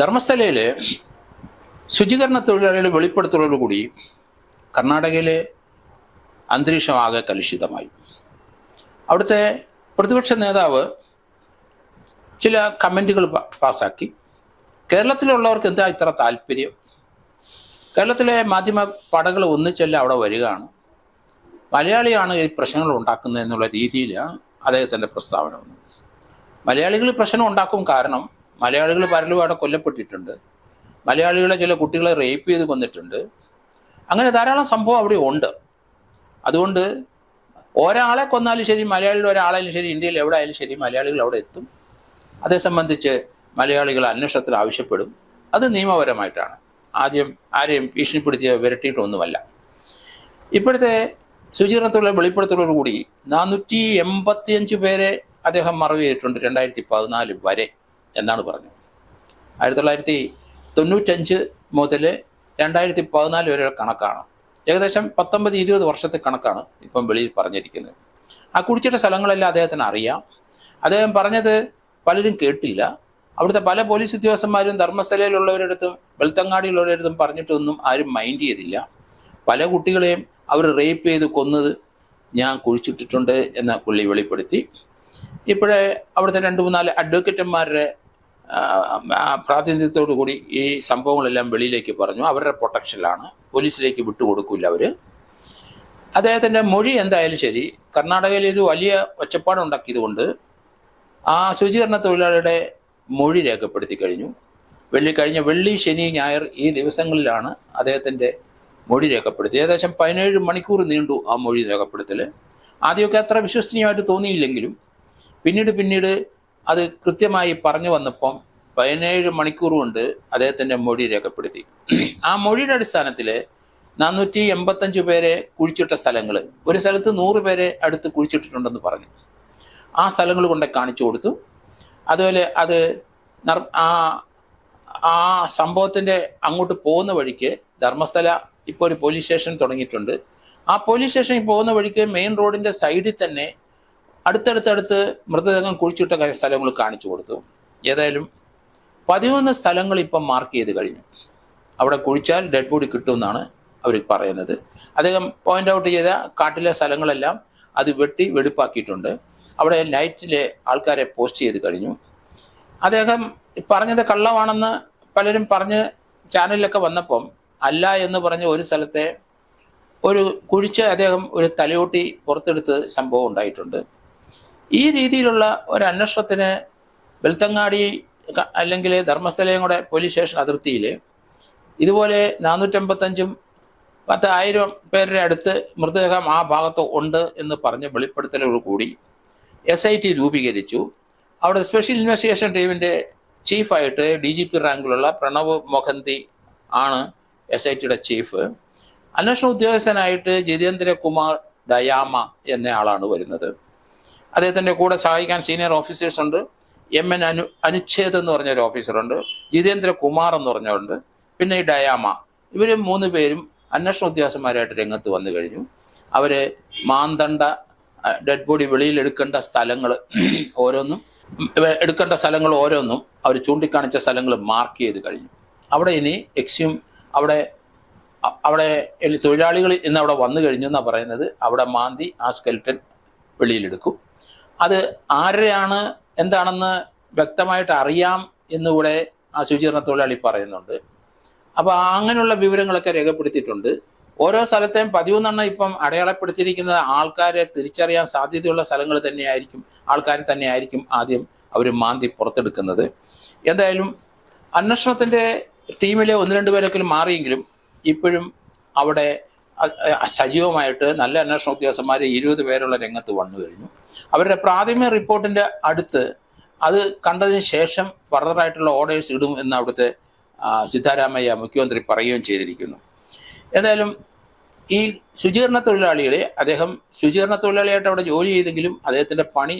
ധർമ്മസ്ഥലയിൽ ശുചീകരണ തൊഴിലാളികൾ വെളിപ്പെടുത്തലോടുകൂടി കർണാടകയിലെ അന്തരീക്ഷം ആകെ കലുഷിതമായി. അവിടുത്തെ പ്രതിപക്ഷ നേതാവ് ചില കമന്റുകൾ പാസ്സാക്കി കേരളത്തിലുള്ളവർക്ക് എന്താ ഇത്ര താല്പര്യം? കേരളത്തിലെ മാധ്യമ പടകൾ ഒന്നിച്ചല്ല അവിടെ വരികയാണ്. മലയാളിയാണ് ഈ പ്രശ്നങ്ങൾ ഉണ്ടാക്കുന്നത് എന്നുള്ള രീതിയിലാണ് അദ്ദേഹത്തിന്റെ പ്രസ്താവന വന്നത്. മലയാളികൾ പ്രശ്നം ഉണ്ടാക്കും കാരണം മലയാളികൾ പലരും അവിടെ കൊല്ലപ്പെട്ടിട്ടുണ്ട്. മലയാളികളെ ചില കുട്ടികളെ റേപ്പ് ചെയ്ത് കൊന്നിട്ടുണ്ട്. അങ്ങനെ ധാരാളം സംഭവം അവിടെ ഉണ്ട്. അതുകൊണ്ട് ഒരാളെ കൊന്നാലും ശരി മലയാളികൾ ഒരാളായാലും ശരി ഇന്ത്യയിൽ എവിടെ ആയാലും ശരി മലയാളികൾ അവിടെ എത്തും. അതേ സംബന്ധിച്ച് മലയാളികൾ അന്വേഷണത്തിൽ ആവശ്യപ്പെടും. അത് നിയമപരമായിട്ടാണ്. ആദ്യം ആരെയും ഭീഷണിപ്പെടുത്തിയ വിരട്ടിയിട്ടൊന്നുമല്ല. ഇപ്പോഴത്തെ ശുചീകരണത്തിലുള്ള വെളിപ്പെടുത്തലോടുകൂടി നാനൂറ്റി എൺപത്തിയഞ്ച് പേരെ അദ്ദേഹം മറവ് ചെയ്തിട്ടുണ്ട് രണ്ടായിരത്തി പതിനാല് വരെ. എന്നാണ് പറഞ്ഞത്. ആയിരത്തി തൊള്ളായിരത്തി തൊണ്ണൂറ്റഞ്ച് മുതൽ രണ്ടായിരത്തി പതിനാല് വരെ കണക്കാണ്. ഏകദേശം പത്തൊമ്പത് ഇരുപത് വർഷത്തെ കണക്കാണ് ഇപ്പം വെളിയിൽ പറഞ്ഞിരിക്കുന്നത്. ആ കുടിച്ചിട്ട സ്ഥലങ്ങളെല്ലാം അദ്ദേഹത്തിന് അറിയാം. അദ്ദേഹം പറഞ്ഞത് പലരും കേട്ടില്ല. അവിടുത്തെ പല പോലീസ് ഉദ്യോഗസ്ഥന്മാരും ധർമ്മസ്ഥലയിലുള്ളവരടുത്തും വെളുത്തങ്ങാടിയിലുള്ളവരടുത്തും പറഞ്ഞിട്ടൊന്നും ആരും മൈൻഡ് ചെയ്തില്ല. പല കുട്ടികളെയും അവർ റേപ്പ് ചെയ്ത് കൊന്നത് ഞാൻ കുഴിച്ചിട്ടിട്ടുണ്ട് എന്ന് പുള്ളി വെളിപ്പെടുത്തി. ഇപ്പോഴേ അവിടുത്തെ രണ്ട് മൂന്നാൽ അഡ്വക്കേറ്റന്മാരുടെ പ്രാതിനിധ്യത്തോടു കൂടി ഈ സംഭവങ്ങളെല്ലാം വെളിയിലേക്ക് പറഞ്ഞു. അവരുടെ പ്രൊട്ടക്ഷനിലാണ്. പോലീസിലേക്ക് വിട്ടുകൊടുക്കില്ല അവർ അദ്ദേഹത്തിന്റെ മൊഴി എന്തായാലും ശരി. കർണാടകയിൽ ഇത് വലിയ ഒച്ചപ്പാടുണ്ടാക്കിയതുകൊണ്ട് ആ ശുചീകരണ തൊഴിലാളിയുടെ മൊഴി രേഖപ്പെടുത്തി കഴിഞ്ഞു. വെള്ളി കഴിഞ്ഞ വെള്ളി ശനി ഞായർ ഈ ദിവസങ്ങളിലാണ് അദ്ദേഹത്തിന്റെ മൊഴി രേഖപ്പെടുത്തി ഏകദേശം പതിനേഴ് മണിക്കൂർ നീണ്ടു ആ മൊഴി രേഖപ്പെടുത്തൽ ആദ്യമൊക്കെ അത്ര വിശ്വസനീയമായിട്ട് തോന്നിയില്ലെങ്കിലും പിന്നീട് പിന്നീട് അത് കൃത്യമായി പറഞ്ഞു വന്നപ്പം പതിനേഴ് മണിക്കൂർ കൊണ്ട് അദ്ദേഹത്തിന്റെ മൊഴി രേഖപ്പെടുത്തി. ആ മൊഴിയുടെ അടിസ്ഥാനത്തിൽ നാനൂറ്റി എൺപത്തഞ്ച് പേരെ കുഴിച്ചിട്ട സ്ഥലങ്ങൾ ഒരു സ്ഥലത്ത് നൂറ് പേരെ അടുത്ത് കുഴിച്ചിട്ടിട്ടുണ്ടെന്ന് പറഞ്ഞു. ആ സ്ഥലങ്ങൾ കൊണ്ട് കാണിച്ചു കൊടുത്തു. അതുപോലെ അത് ആ ആ സംഭവത്തിന്റെ അങ്ങോട്ട് പോകുന്ന വഴിക്ക് ധർമ്മസ്ഥല ഇപ്പോൾ ഒരു പോലീസ് സ്റ്റേഷൻ തുടങ്ങിയിട്ടുണ്ട്. ആ പോലീസ് സ്റ്റേഷനിൽ പോകുന്ന വഴിക്ക് മെയിൻ റോഡിന്റെ സൈഡിൽ തന്നെ അടുത്തടുത്തടുത്ത് മൃതദേഹം കുഴിച്ചിട്ട സ്ഥലങ്ങൾ കാണിച്ചു കൊടുത്തു. ഏതായാലും പതിമൂന്ന് സ്ഥലങ്ങൾ ഇപ്പം മാർക്ക് ചെയ്ത് കഴിഞ്ഞു. അവിടെ കുഴിച്ചാൽ ഡെഡ് ബോഡി കിട്ടുമെന്നാണ് അവർ പറയുന്നത്. അദ്ദേഹം പോയിന്റ് ഔട്ട് ചെയ്ത കാട്ടിലെ സ്ഥലങ്ങളെല്ലാം അത് വെട്ടി വെടിപ്പാക്കിയിട്ടുണ്ട്. അവിടെ നൈറ്റിലെ ആൾക്കാരെ പോസ്റ്റ് ചെയ്ത് കഴിഞ്ഞു. അദ്ദേഹം പറഞ്ഞത് കള്ളമാണെന്ന് പലരും പറഞ്ഞ് ചാനലിലൊക്കെ വന്നപ്പം അല്ല എന്ന് പറഞ്ഞ ഒരു സ്ഥലത്തെ ഒരു കുഴിച്ച് അദ്ദേഹം ഒരു തലയോട്ടി പുറത്തെടുത്ത് സംഭവം ഉണ്ടായിട്ടുണ്ട്. ഈ രീതിയിലുള്ള ഒരു അന്വേഷണത്തിന് വെൽത്തങ്ങാടി അല്ലെങ്കിൽ ധർമ്മസ്ഥലയും കൂടെ പോലീസ് സ്റ്റേഷൻ അതിർത്തിയിൽ ഇതുപോലെ നാനൂറ്റമ്പത്തഞ്ചും പത്ത് ആയിരം പേരുടെ അടുത്ത് മൃതദേഹം ആ ഭാഗത്ത് ഉണ്ട് എന്ന് പറഞ്ഞ് വെളിപ്പെടുത്തലോട് കൂടി എസ് ഐ ടി രൂപീകരിച്ചു. അവിടെ സ്പെഷ്യൽ ഇൻവെസ്റ്റിഗേഷൻ ടീമിന്റെ ചീഫായിട്ട് ഡി ജി പി റാങ്കിലുള്ള പ്രണവ് മൊഹന്തി ആണ് എസ് ഐ ടിയുടെ ചീഫ് അന്വേഷണ ഉദ്യോഗസ്ഥനായിട്ട് ജിതേന്ദ്രകുമാർ ഡയാമ എന്ന ആളാണ് വരുന്നത്. അദ്ദേഹത്തിന്റെ കൂടെ സഹായിക്കാൻ സീനിയർ ഓഫീസേഴ്സ് ഉണ്ട്. എം എൻ അനു അനുച്ഛേദ് എന്ന് പറഞ്ഞൊരു ഓഫീസറുണ്ട് ജിതേന്ദ്ര കുമാർ എന്ന് പറഞ്ഞവരുണ്ട്. പിന്നെ ഈ ഡയാമ. ഇവർ മൂന്ന് പേരും അന്വേഷണ ഉദ്യോഗസ്ഥന്മാരായിട്ട് രംഗത്ത് വന്നു കഴിഞ്ഞു. അവർ മാന്തണ്ട ഡെഡ് ബോഡി വെളിയിൽ എടുക്കേണ്ട സ്ഥലങ്ങൾ ഓരോന്നും എടുക്കേണ്ട സ്ഥലങ്ങൾ ഓരോന്നും അവർ ചൂണ്ടിക്കാണിച്ച സ്ഥലങ്ങൾ മാർക്ക് ചെയ്ത് കഴിഞ്ഞു. അവിടെ ഇനി എക്സ്യൂം അവിടെ അവിടെ തൊഴിലാളികൾ ഇന്ന് അവിടെ വന്നു കഴിഞ്ഞു എന്നാണ് പറയുന്നത്. അവിടെ മാന്തി ആ സ്കെൽറ്റൻ വെളിയിലെടുക്കും അത് ആരെയാണ് എന്താണെന്ന് വ്യക്തമായിട്ട് അറിയാം എന്നുകൂടെ ആ ശുചീകരണ തൊഴിലാളി പറയുന്നുണ്ട്. അപ്പോൾ അങ്ങനെയുള്ള വിവരങ്ങളൊക്കെ രേഖപ്പെടുത്തിയിട്ടുണ്ട്. ഓരോ സ്ഥലത്തെയും പതിമൂന്നെണ്ണം ഇപ്പം അടയാളപ്പെടുത്തിയിരിക്കുന്നത് ആൾക്കാരെ തിരിച്ചറിയാൻ സാധ്യതയുള്ള സ്ഥലങ്ങൾ തന്നെയായിരിക്കും ആൾക്കാർ തന്നെയായിരിക്കും ആദ്യം അവർ മാന്തി പുറത്തെടുക്കുന്നത്. എന്തായാലും അന്വേഷണത്തിന്റെ ടീമിലെ ഒന്ന് രണ്ട് പേരൊക്കെ മാറിയെങ്കിലും ഇപ്പോഴും അവിടെ സജീവമായിട്ട് നല്ല അന്വേഷണ ഉദ്യോഗസ്ഥന്മാർ ഇരുപത് പേരുള്ള രംഗത്ത് വന്നു കഴിഞ്ഞു. അവരുടെ പ്രാഥമിക റിപ്പോർട്ടിന്റെ അടുത്ത് അത് കണ്ടതിന് ശേഷം ഫർദറായിട്ടുള്ള ഓർഡേഴ്സ് ഇടും എന്ന് അവിടുത്തെ സിദ്ധാരാമയ്യ മുഖ്യമന്ത്രി പറയുകയും ചെയ്തിരിക്കുന്നു. എന്തായാലും ഈ ശുചീകരണ തൊഴിലാളികളെ അദ്ദേഹം ശുചീകരണ തൊഴിലാളിയായിട്ട് അവിടെ ജോലി ചെയ്തെങ്കിലും അദ്ദേഹത്തിന്റെ പണി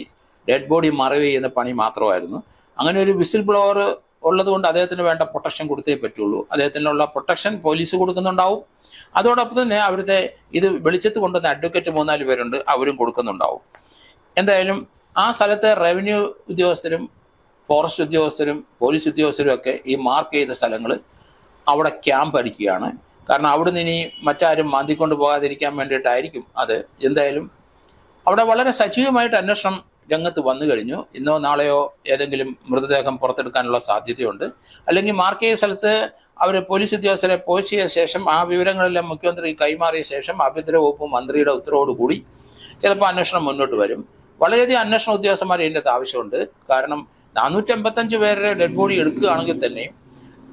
ഡെഡ് ബോഡി മറവ് ചെയ്യുന്ന പണി മാത്രമായിരുന്നു. അങ്ങനെ ഒരു വിസിൽ ബ്ലോവർ ഉള്ളതുകൊണ്ട് അദ്ദേഹത്തിന് വേണ്ട പ്രൊട്ടക്ഷൻ കൊടുത്തേ പറ്റുള്ളൂ. അദ്ദേഹത്തിനുള്ള പ്രൊട്ടക്ഷൻ പോലീസ് കൊടുക്കുന്നുണ്ടാവും. അതോടൊപ്പം തന്നെ അവരുടെ ഇത് വെളിച്ചത്ത് കൊണ്ടുവന്ന അഡ്വക്കേറ്റ് മൂന്നാൽ പേരുണ്ട് അവരും കൊടുക്കുന്നുണ്ടാവും. എന്തായാലും ആ സ്ഥലത്തെ റവന്യൂ ഉദ്യോഗസ്ഥരും ഫോറസ്റ്റ് ഉദ്യോഗസ്ഥരും പോലീസ് ഉദ്യോഗസ്ഥരും ഒക്കെ ഈ മാർക്ക് ചെയ്ത സ്ഥലങ്ങൾ അവിടെ ക്യാമ്പ് അടിക്കുകയാണ്. കാരണം അവിടുന്ന് ഇനി മറ്റാരും മാന്തിക്കൊണ്ട് പോകാതിരിക്കാൻ വേണ്ടിയിട്ടായിരിക്കും അത്. എന്തായാലും അവിടെ വളരെ സജീവമായിട്ട് അന്വേഷണം രംഗത്ത് വന്നു കഴിഞ്ഞു. ഇന്നോ നാളെയോ ഏതെങ്കിലും മൃതദേഹം പുറത്തെടുക്കാനുള്ള സാധ്യതയുണ്ട്. അല്ലെങ്കിൽ മാർക്ക് ചെയ്ത സ്ഥലത്ത് അവർ പോലീസ് ഉദ്യോഗസ്ഥരെ പോസ്റ്റ് ചെയ്ത ശേഷം ആ വിവരങ്ങളെല്ലാം മുഖ്യമന്ത്രി കൈമാറിയ ശേഷം ആഭ്യന്തര വകുപ്പ് മന്ത്രിയുടെ ഉത്തരവോടുകൂടി ചിലപ്പോൾ അന്വേഷണം മുന്നോട്ട് വരും. വളരെയധികം അന്വേഷണ ഉദ്യോഗസ്ഥന്മാർ ഇതിന്റെ ആവശ്യമുണ്ട്. കാരണം നാനൂറ്റി അമ്പത്തഞ്ച് പേരുടെ ഡെഡ് ബോഡി എടുക്കുകയാണെങ്കിൽ തന്നെയും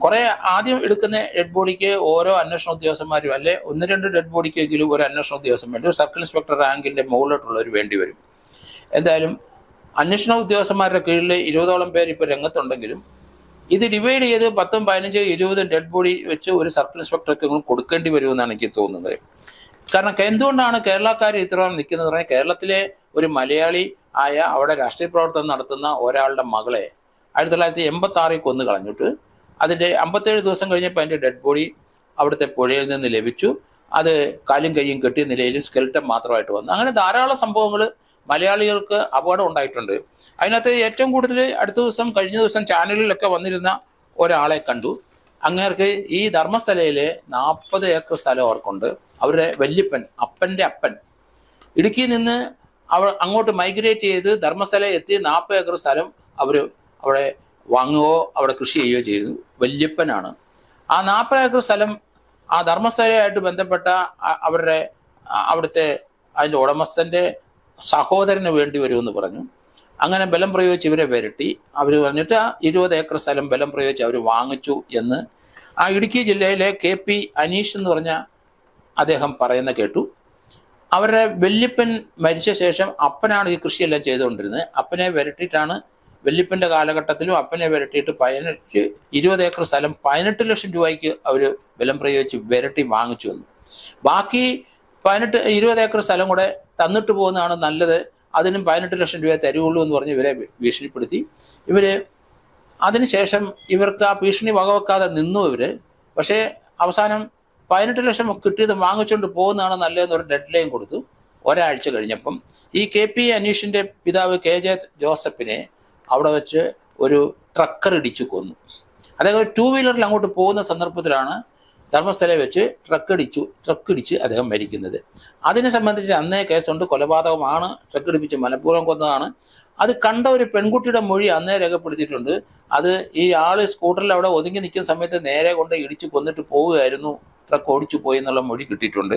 കുറെ ആദ്യം എടുക്കുന്ന ഡെഡ് ബോഡിക്ക് ഓരോ അന്വേഷണ ഉദ്യോഗസ്ഥന്മാരും അല്ലെ ഒന്ന് രണ്ട് ഡെഡ് ബോഡിക്കെങ്കിലും ഒരു അന്വേഷണ ഉദ്യോഗസ്ഥൻ വേണ്ടി ഒരു സർക്കിൾ ഇൻസ്പെക്ടർ റാങ്കിന്റെ മുകളിലോട്ടുള്ളവർ വേണ്ടി വരും. എന്തായാലും അന്വേഷണ ഉദ്യോഗസ്ഥന്മാരുടെ കീഴിൽ ഇരുപതോളം പേർ ഇപ്പോൾ രംഗത്തുണ്ടെങ്കിലും ഇത് ഡിവൈഡ് ചെയ്ത് പത്തും പതിനഞ്ചും ഇരുപതും ഡെഡ് ബോഡി വെച്ച് ഒരു സർക്കിൾ ഇൻസ്പെക്ടർക്ക് കൊടുക്കേണ്ടി വരുമെന്നാണ് എനിക്ക് തോന്നുന്നത്. കാരണം എന്തുകൊണ്ടാണ് കേരളക്കാർ ഇത്രയും നിൽക്കുന്നത്? പറഞ്ഞാൽ കേരളത്തിലെ ഒരു മലയാളി ആയ അവിടെ രാഷ്ട്രീയ പ്രവർത്തനം നടത്തുന്ന ഒരാളുടെ മകളെ ആയിരത്തി തൊള്ളായിരത്തി എൺപത്തി ആറിൽ കൊന്നു കളഞ്ഞിട്ട് അതിന്റെ അമ്പത്തേഴ് ദിവസം കഴിഞ്ഞപ്പോൾ അതിന്റെ ഡെഡ് ബോഡി അവിടുത്തെ പുഴയിൽ നിന്ന് ലഭിച്ചു. അത് കാലും കൈയും കെട്ടിയ നിലയിൽ സ്കെൽറ്റം മാത്രമായിട്ട് വന്നു. അങ്ങനെ ധാരാളം സംഭവങ്ങൾ മലയാളികൾക്ക് അപകടം ഉണ്ടായിട്ടുണ്ട്. അതിനകത്ത് ഏറ്റവും കൂടുതൽ അടുത്ത ദിവസം കഴിഞ്ഞ ദിവസം ചാനലിലൊക്കെ വന്നിരുന്ന ഒരാളെ കണ്ടു. അങ്ങേർക്ക് ഈ ധർമ്മസ്ഥലയിലെ നാൽപ്പത് ഏക്കർ സ്ഥലം അവർക്കുണ്ട്. അവരുടെ വല്യപ്പൻ അപ്പന്റെ അപ്പൻ. ഇടുക്കിയിൽ നിന്ന് അവർ അങ്ങോട്ട് മൈഗ്രേറ്റ് ചെയ്ത് ധർമ്മസ്ഥല എത്തി നാൽപ്പത് ഏക്കർ സ്ഥലം അവർ അവിടെ വാങ്ങുകയോ അവിടെ കൃഷി ചെയ്യുകയോ ചെയ്തു. വല്യപ്പനാണ്. ആ നാൽപ്പത് ഏക്കർ സ്ഥലം ആ ധർമ്മസ്ഥലയായിട്ട് ബന്ധപ്പെട്ട അവരുടെ അവിടുത്തെ അതിന്റെ ഉടമസ്ഥന്റെ സഹോദരന് വേണ്ടി വരുമെന്ന് പറഞ്ഞു. അങ്ങനെ ബലം പ്രയോഗിച്ച് ഇവരെ വരട്ടി അവർ പറഞ്ഞിട്ട് ആ ഇരുപത് ഏക്കർ സ്ഥലം ബലം പ്രയോഗിച്ച് അവർ വാങ്ങിച്ചു എന്ന് ആ ഇടുക്കി ജില്ലയിലെ കെ പി അനീഷ് എന്ന് പറഞ്ഞ അദ്ദേഹം പറയുന്ന കേട്ടു. അവരുടെ വല്യപ്പൻ മരിച്ച ശേഷം അപ്പനാണ് ഈ കൃഷിയെല്ലാം ചെയ്തുകൊണ്ടിരുന്നത്. അപ്പനെ വരട്ടിയിട്ടാണ് വല്യപ്പന്റെ കാലഘട്ടത്തിലും അപ്പനെ വരട്ടിയിട്ട് പതിനെട്ട് ഇരുപത് ഏക്കർ സ്ഥലം പതിനെട്ട് ലക്ഷം രൂപയ്ക്ക് അവർ ബലം പ്രയോഗിച്ച് വരട്ടി വാങ്ങിച്ചു വന്നു ബാക്കി പതിനെട്ട് ഇരുപത് ഏക്കർ സ്ഥലം കൂടെ തന്നിട്ട് പോകുന്നതാണ് നല്ലത്. അതിനും പതിനെട്ട് ലക്ഷം രൂപ തരുള്ളൂ എന്ന് പറഞ്ഞ് ഇവരെ ഭീഷണിപ്പെടുത്തി. ഇവർ അതിനുശേഷം ഇവർക്ക് ആ ഭീഷണി വകവെക്കാതെ നിന്നു ഇവർ. പക്ഷേ അവസാനം പതിനെട്ട് ലക്ഷം കിട്ടിയത് വാങ്ങിച്ചുകൊണ്ട് പോകുന്നതാണ് നല്ലതെന്ന് ഒരു ഡെഡ് ലൈൻ കൊടുത്തു. ഒരാഴ്ച കഴിഞ്ഞപ്പം ഈ കെ പി അനീഷിന്റെ പിതാവ് കെ ജെ ജോസഫിനെ അവിടെ വെച്ച് ഒരു ട്രക്കർ ഇടിച്ചു കൊന്നു. ഒരു ടൂ വീലറിൽ അങ്ങോട്ട് പോകുന്ന സന്ദർഭത്തിലാണ് ധർമ്മസ്ഥലയിൽ വെച്ച് ട്രക്ക് ഇടിച്ചു ട്രക്ക് ഇടിച്ച് അദ്ദേഹം മരിക്കുന്നത്. അതിനെ സംബന്ധിച്ച് അന്നേ കേസുണ്ട്. കൊലപാതകമാണ്. ട്രക്ക് ഇടിപ്പിച്ച് മനഃപൂർവം കൊന്നതാണ്. അത് കണ്ട ഒരു പെൺകുട്ടിയുടെ മൊഴി അന്നേ രേഖപ്പെടുത്തിയിട്ടുണ്ട്. അത് ഈ ആൾ സ്കൂട്ടറിൽ അവിടെ ഒതുങ്ങി നിൽക്കുന്ന സമയത്ത് നേരെ കൊണ്ട് ഇടിച്ച് കൊന്നിട്ട് പോവുകയായിരുന്നു. ട്രക്ക് ഓടിച്ചു പോയി എന്നുള്ള മൊഴി കിട്ടിയിട്ടുണ്ട്.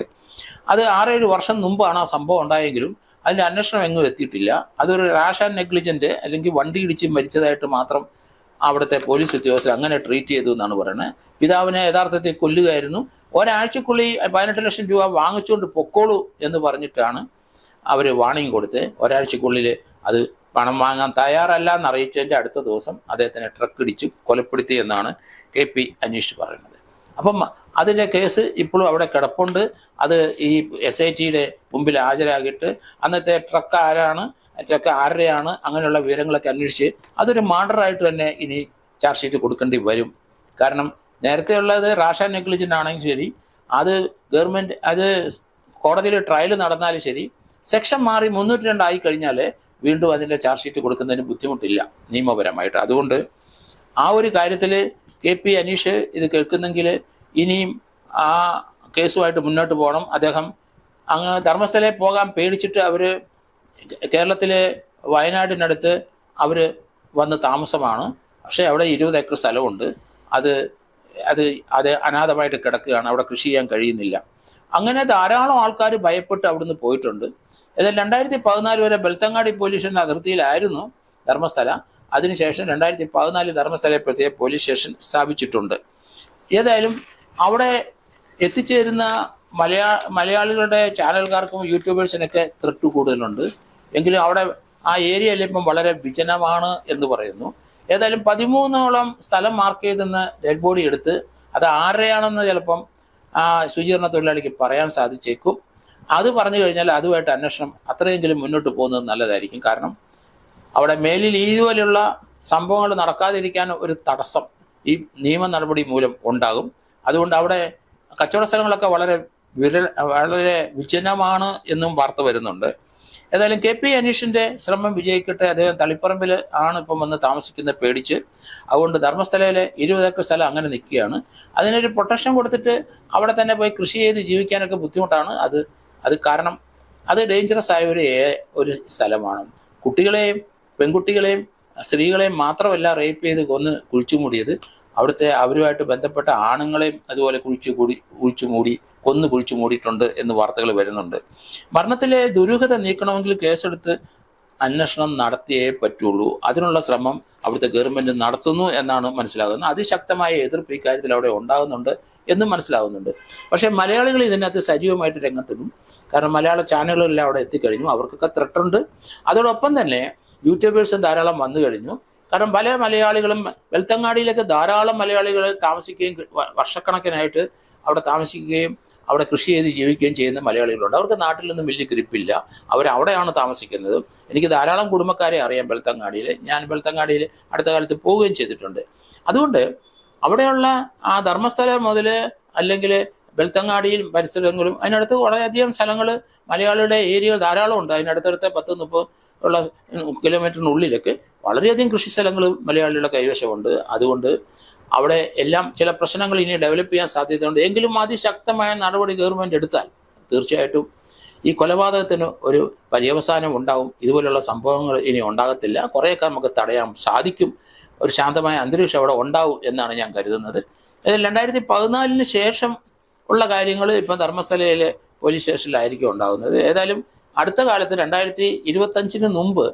അത് ആറേഴ് വർഷം മുമ്പാണ് ആ സംഭവം ഉണ്ടായെങ്കിലും അതിന്റെ അന്വേഷണം എങ്ങും എത്തിയിട്ടില്ല. അതൊരു റാഷ് ആൻഡ് നെഗ്ലിജന്റ് അല്ലെങ്കിൽ വണ്ടി ഇടിച്ച് മരിച്ചതായിട്ട് മാത്രം അവിടുത്തെ പോലീസ് ഉദ്യോഗസ്ഥർ അങ്ങനെ ട്രീറ്റ് ചെയ്തു എന്നാണ് പറയുന്നത്. പിതാവിനെ യഥാർത്ഥത്തിൽ കൊല്ലുകയായിരുന്നു. ഒരാഴ്ചക്കുള്ളിൽ പതിനെട്ട് ലക്ഷം രൂപ വാങ്ങിച്ചുകൊണ്ട് പൊക്കോളൂ എന്ന് പറഞ്ഞിട്ടാണ് അവർ വാണിംഗ് കൊടുത്ത് ഒരാഴ്ചക്കുള്ളിൽ അത് പണം വാങ്ങാൻ തയ്യാറല്ല എന്ന് അറിയിച്ചതിന്റെ അടുത്ത ദിവസം അദ്ദേഹത്തിനെ ട്രക്ക് ഇടിച്ച് കൊലപ്പെടുത്തി എന്നാണ് കെ പി അനീഷ് പറയുന്നത്. അപ്പം അതിന്റെ കേസ് ഇപ്പോഴും അവിടെ കിടപ്പുണ്ട്. അത് ഈ എസ് ഐ ടിയുടെ മുമ്പിൽ ഹാജരാകിയിട്ട് അന്നത്തെ ട്രക്ക് ആരാണ് ട്രക്ക് ആരുടെയാണ് അങ്ങനെയുള്ള വിവരങ്ങളൊക്കെ അന്വേഷിച്ച് അതൊരു മാർഡറായിട്ട് തന്നെ ഇനി ചാർജ് ഷീറ്റ് കൊടുക്കേണ്ടി വരും. കാരണം നേരത്തെ ഉള്ളത് റാഷൻ നെഗ്ലിജന്റ് ശരി അത് ഗവൺമെന്റ് അത് കോടതിയിൽ ട്രയൽ നടന്നാലും ശരി സെക്ഷൻ മാറി മുന്നൂറ്റി രണ്ടായി കഴിഞ്ഞാൽ വീണ്ടും അതിന്റെ ചാർജ് ഷീറ്റ് കൊടുക്കുന്നതിന് ബുദ്ധിമുട്ടില്ല നിയമപരമായിട്ട്. അതുകൊണ്ട് ആ ഒരു കാര്യത്തിൽ കെ പി അനീഷ് ഇത് കേൾക്കുന്നെങ്കിൽ ഇനിയും ആ കേസുമായിട്ട് മുന്നോട്ട് പോകണം. അദ്ദേഹം അങ്ങ് ധർമ്മസ്ഥലയിൽ പോകാൻ പേടിച്ചിട്ട് അവർ കേരളത്തിലെ വയനാടിനടുത്ത് അവർ വന്ന് താമസമാണ്. പക്ഷേ അവിടെ ഇരുപത് ഏക്കർ സ്ഥലമുണ്ട്. അത് അത് അത് അനാഥമായിട്ട് കിടക്കുകയാണ്. അവിടെ കൃഷി ചെയ്യാൻ കഴിയുന്നില്ല. അങ്ങനെ ധാരാളം ആൾക്കാർ ഭയപ്പെട്ട് അവിടുന്ന് പോയിട്ടുണ്ട്. എന്നാൽ രണ്ടായിരത്തി പതിനാല് വരെ ബെൽത്തങ്ങാടി പോലീസിന്റെ അതിർത്തിയിലായിരുന്നു ധർമ്മസ്ഥല. അതിനുശേഷം രണ്ടായിരത്തി പതിനാല് ധർമ്മസ്ഥലയെ പ്രത്യേക പോലീസ് സ്റ്റേഷൻ സ്ഥാപിച്ചിട്ടുണ്ട്. ഏതായാലും അവിടെ എത്തിച്ചേരുന്ന മലയാ മലയാളികളുടെ ചാനൽക്കാർക്കും യൂട്യൂബേഴ്സിനൊക്കെ ത്രെട്ട് കൂടുതലുണ്ട്. എങ്കിലും അവിടെ ആ ഏരിയയിൽ ഇപ്പം വളരെ വിജനമാണ് എന്ന് പറയുന്നു. ഏതായാലും പതിമൂന്നോളം സ്ഥലം മാർക്ക് ചെയ്തെന്ന് ഡെഡ് ബോഡി എടുത്ത് അത് ആരുടെയാണെന്ന് ചിലപ്പം ആ ശുചീകരണ തൊഴിലാളിക്ക് പറയാൻ സാധിച്ചേക്കും. അത് പറഞ്ഞു കഴിഞ്ഞാൽ അതുമായിട്ട് അന്വേഷണം അത്രയെങ്കിലും മുന്നോട്ട് പോകുന്നത് നല്ലതായിരിക്കും. കാരണം അവിടെ മേലിൽ ഇതുപോലെയുള്ള സംഭവങ്ങൾ നടക്കാതിരിക്കാൻ ഒരു തടസ്സം ഈ നിയമ നടപടി മൂലം ഉണ്ടാകും. അതുകൊണ്ട് അവിടെ കച്ചവട സ്ഥലങ്ങളൊക്കെ വളരെ വിരൽ വളരെ വിജനമാണ് എന്നും വാർത്ത വരുന്നുണ്ട്. ഏതായാലും കെ പി അനീഷിന്റെ ശ്രമം വിജയിക്കട്ടെ. അദ്ദേഹം തളിപ്പറമ്പിൽ ആണ് ഇപ്പം വന്ന് താമസിക്കുന്ന പേടിച്ച്. അതുകൊണ്ട് ധർമ്മസ്ഥലയിലെ ഇരുപത് ഏക്കർ സ്ഥലം അങ്ങനെ നിൽക്കുകയാണ്. അതിനൊരു പ്രൊട്ടക്ഷൻ കൊടുത്തിട്ട് അവിടെ തന്നെ പോയി കൃഷി ചെയ്ത് ജീവിക്കാനൊക്കെ ബുദ്ധിമുട്ടാണ്. അത് അത് കാരണം അത് ഡേഞ്ചറസ് ആയ ഒരു ഒരു സ്ഥലമാണ്. കുട്ടികളെയും പെൺകുട്ടികളെയും സ്ത്രീകളെയും മാത്രമല്ല റേപ്പ് ചെയ്ത് കൊന്ന് കുഴിച്ചു മൂടിയത്. അവിടുത്തെ അവരുമായിട്ട് ബന്ധപ്പെട്ട ആണുങ്ങളെയും അതുപോലെ കുഴിച്ചു കൂടി കുഴിച്ചു മൂടി കൊന്നു കുഴിച്ചു മൂടിയിട്ടുണ്ട് എന്ന് വാർത്തകൾ വരുന്നുണ്ട്. മരണത്തിലെ ദുരൂഹത നീക്കണമെങ്കിൽ കേസെടുത്ത് അന്വേഷണം നടത്തിയേ പറ്റുള്ളൂ. അതിനുള്ള ശ്രമം അവിടുത്തെ ഗവൺമെന്റ് നടത്തുന്നു എന്നാണ് മനസ്സിലാകുന്നത്. അതിശക്തമായ എതിർപ്പ് ഇക്കാര്യത്തിൽ അവിടെ ഉണ്ടാകുന്നുണ്ട് എന്നും മനസ്സിലാകുന്നുണ്ട്. പക്ഷേ മലയാളികൾ ഇതിനകത്ത് സജീവമായിട്ട് രംഗത്തിടും. കാരണം മലയാള ചാനലുകളെല്ലാം അവിടെ എത്തിക്കഴിഞ്ഞു. അവർക്കൊക്കെ ത്രട്ടുണ്ട് അതോടൊപ്പം തന്നെ യൂട്യൂബേഴ്സും ധാരാളം വന്നു കഴിഞ്ഞു. കാരണം പല മലയാളികളും വെൽത്തങ്ങാടിയിലൊക്കെ ധാരാളം മലയാളികൾ താമസിക്കുകയും വർഷക്കണക്കിനായിട്ട് അവിടെ താമസിക്കുകയും അവിടെ കൃഷി ചെയ്ത് ജീവിക്കുകയും ചെയ്യുന്ന മലയാളികളുണ്ട്. അവർക്ക് നാട്ടിലൊന്നും വലിയ ഗ്രിപ്പില്ല. അവർ അവിടെയാണ് താമസിക്കുന്നത്. എനിക്ക് ധാരാളം കുടുംബക്കാരെ അറിയാം വെൽത്തങ്ങാടിയിൽ ഞാൻ വെൽത്തങ്ങാടിയിൽ അടുത്ത കാലത്ത് പോവുകയും ചെയ്തിട്ടുണ്ട്. അതുകൊണ്ട് അവിടെയുള്ള ആ ധർമ്മസ്ഥലം മുതൽ അല്ലെങ്കിൽ വെൽത്തങ്ങാടിയും പരിസരങ്ങളും അതിനടുത്ത് വളരെയധികം സ്ഥലങ്ങൾ മലയാളികളുടെ ഏരിയകൾ ധാരാളം ഉണ്ട്. അതിനടുത്തടുത്ത് പത്ത് മുപ്പത് ഉള്ള കിലോമീറ്ററിനുള്ളിലൊക്കെ വളരെയധികം കൃഷി സ്ഥലങ്ങൾ മലയാളികളുടെ കൈവശമുണ്ട്. അതുകൊണ്ട് അവിടെ എല്ലാം ചില പ്രശ്നങ്ങൾ ഇനി ഡെവലപ്പ് ചെയ്യാൻ സാധ്യതയുണ്ട്. എങ്കിലും അതിശക്തമായ നടപടി ഗവൺമെന്റ് എടുത്താൽ തീർച്ചയായിട്ടും ഈ കൊലപാതകത്തിന് ഒരു പര്യവസാനം ഉണ്ടാവും. ഇതുപോലുള്ള സംഭവങ്ങൾ ഇനി ഉണ്ടാകത്തില്ല. കുറേയൊക്കെ നമുക്ക് തടയാൻ സാധിക്കും. ഒരു ശാന്തമായ അന്തരീക്ഷം അവിടെ ഉണ്ടാവും എന്നാണ് ഞാൻ കരുതുന്നത്. രണ്ടായിരത്തി പതിനാലിന് ശേഷം ഉള്ള കാര്യങ്ങൾ ഇപ്പം ധർമ്മസ്ഥലയിലെ പോലീസ് സ്റ്റേഷനിലായിരിക്കും ഉണ്ടാകുന്നത്. ഏതായാലും അടുത്ത കാലത്ത് രണ്ടായിരത്തി ഇരുപത്തഞ്ചിന് മുമ്പ്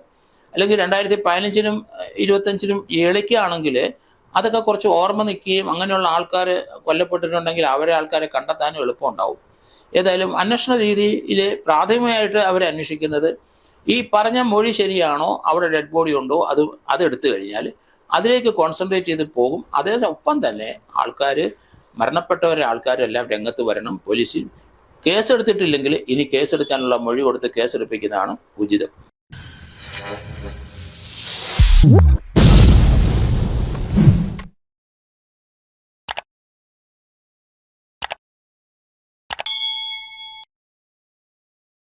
അല്ലെങ്കിൽ രണ്ടായിരത്തി പതിനഞ്ചിനും ഇരുപത്തഞ്ചിനും ഏളിക്കുകയാണെങ്കിൽ അതൊക്കെ കുറച്ച് ഓർമ്മ നിൽക്കുകയും അങ്ങനെയുള്ള ആൾക്കാർ കൊല്ലപ്പെട്ടിട്ടുണ്ടെങ്കിൽ അവരെ ആൾക്കാരെ കണ്ടെത്താനും എളുപ്പമുണ്ടാവും. ഏതായാലും അന്വേഷണ രീതിയിൽ പ്രാഥമികമായിട്ട് അവരെ അന്വേഷിക്കുന്നത് ഈ പറഞ്ഞ മൊഴി ശരിയാണോ അവിടെ ഡെഡ് ബോഡി ഉണ്ടോ അത് അതെടുത്തു കഴിഞ്ഞാൽ അതിലേക്ക് കോൺസെൻട്രേറ്റ് ചെയ്ത് പോകും. അതേ ഒപ്പം തന്നെ ആൾക്കാർ മരണപ്പെട്ടവരെ ആൾക്കാരെല്ലാം രംഗത്ത് വരണം. പോലീസിൽ കേസെടുത്തിട്ടില്ലെങ്കിൽ ഇനി കേസെടുക്കാനുള്ള മൊഴി കൊടുത്ത് കേസെടുപ്പിക്കുന്നതാണ് ഉചിതം. Whoop.